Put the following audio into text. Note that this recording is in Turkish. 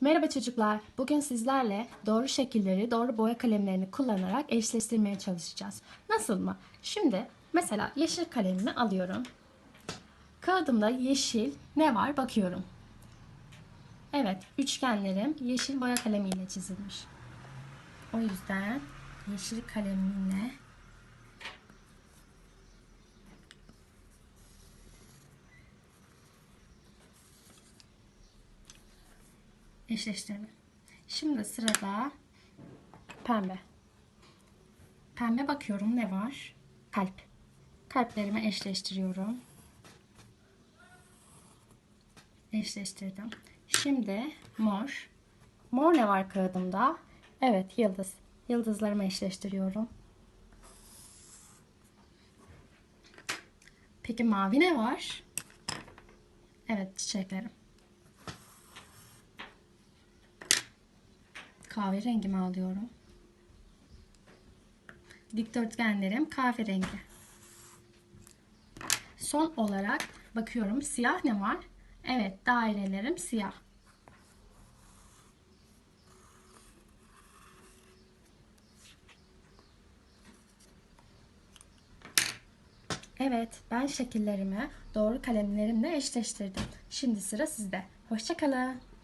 Merhaba çocuklar. Bugün sizlerle doğru şekilleri, doğru boya kalemlerini kullanarak eşleştirmeye çalışacağız. Nasıl mı? Şimdi mesela yeşil kalemimi alıyorum. Kağıdımda yeşil ne var bakıyorum. Evet, üçgenlerim yeşil boya kalemiyle çizilmiş. O yüzden yeşil kalemimle eşleştirme. Şimdi sırada pembe. Pembe bakıyorum ne var? Kalp. Kalplerimi eşleştiriyorum. Eşleştirdim. Şimdi mor. Mor ne var kağıdımda? Evet yıldız. Yıldızlarımı eşleştiriyorum. Peki mavi ne var? Evet çiçeklerim. Kahverengimi alıyorum. Dikdörtgenlerim kahverengi. Son olarak bakıyorum siyah ne var? Evet dairelerim siyah. Evet ben şekillerimi doğru kalemlerimle eşleştirdim. Şimdi sıra sizde. Hoşçakalın.